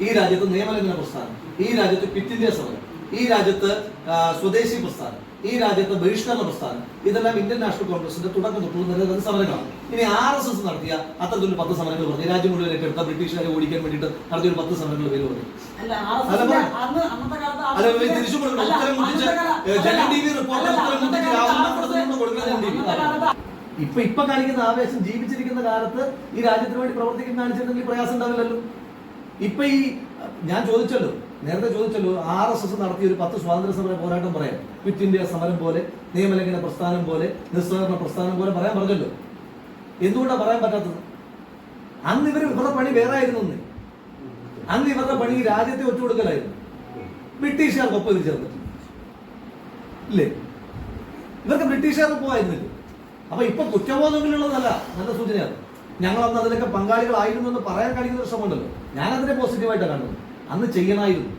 ഈ രാജ്യത്ത് നിയമലംഘന പ്രസ്ഥാനം ഈ രാജ്യത്ത് പിറ്റിന്ത്യ സമരം ഈ രാജ്യത്ത് സ്വദേശി പ്രസ്ഥാനം ഈ രാജ്യത്ത് ബഹിഷ്കരണ പ്രസ്ഥാനം ഇതെല്ലാം ഇന്ത്യൻ നാഷണൽ കോൺഗ്രസിന്റെ തുടക്കം തൊട്ടുള്ള നിരവധി സമരങ്ങളാണ് ഇനി ആർ എസ് എസ് നടത്തിയ അത്തരത്തിലൊരു പത്ത് സമരങ്ങൾ പറഞ്ഞു രാജ്യം മുഴുവൻ ഏറ്റെടുത്ത ബ്രിട്ടീഷുകാരെ ഓടിക്കാൻ വേണ്ടിയിട്ട് നടത്തിയ ഒരു പത്ത് സമരങ്ങൾ പേര് പറഞ്ഞു അല്ല, തിരിച്ചു കൊടുക്കണം. ഉത്തരം മുട്ടിച്ച് ടി വി റിപ്പോർട്ടർ ഉത്തരം മുട്ടിച്ച് രാഹുൽ കൊടുക്കണം ടി വി. ഇപ്പൊ ഇപ്പൊ കാണിക്കുന്ന ആവേശം ജീവിച്ചിരിക്കുന്ന കാലത്ത് ഈ രാജ്യത്തിന് വേണ്ടി പ്രവർത്തിക്കുന്ന കാണിച്ചിട്ടുണ്ടെങ്കിൽ പ്രയാസം ഉണ്ടാവില്ലല്ലോ ഇപ്പൊ ഈ ഞാൻ ചോദിച്ചല്ലോ നേരത്തെ ചോദിച്ചല്ലോ ആർ എസ് എസ് നടത്തിയ ഒരു പത്ത് സ്വാതന്ത്ര്യ സമര പോരാട്ടം പറയാം. ക്വിറ്റ് ഇന്ത്യ സമരം പോലെ നിയമലംഘന പ്രസ്ഥാനം പോലെ നിസ്സഹകരണ പ്രസ്ഥാനം പോലെ പറയാൻ പറഞ്ഞല്ലോ. എന്തുകൊണ്ടാണ് പറയാൻ പറ്റാത്തത്? അന്ന് ഇവർ ഇവരുടെ പണി വേറെ ആയിരുന്നു അന്ന് ഇവരുടെ പണി രാജ്യത്തെ ഒറ്റുകൊടുക്കലായിരുന്നു. ബ്രിട്ടീഷുകാർക്കൊപ്പം ഒപ്പം ചേർന്നിട്ടില്ല ഇല്ലേ? ഇവർക്ക് ബ്രിട്ടീഷുകാർക്ക് പോവായിരുന്നില്ല അപ്പൊ ഇപ്പൊ കുറ്റബോധങ്ങളിലുള്ളതല്ല നല്ല സൂചനയാണ്. ഞങ്ങൾ അന്ന് അതിലൊക്കെ പങ്കാളികളായിരുന്നു എന്ന് പറയാൻ കഴിയുന്ന ഒരു ശ്രമമുണ്ടല്ലോ. ഞാൻ അതിനെ പോസിറ്റീവായിട്ടാണ് കണ്ടത്. അന്ന് ചെയ്യണമായിരുന്നു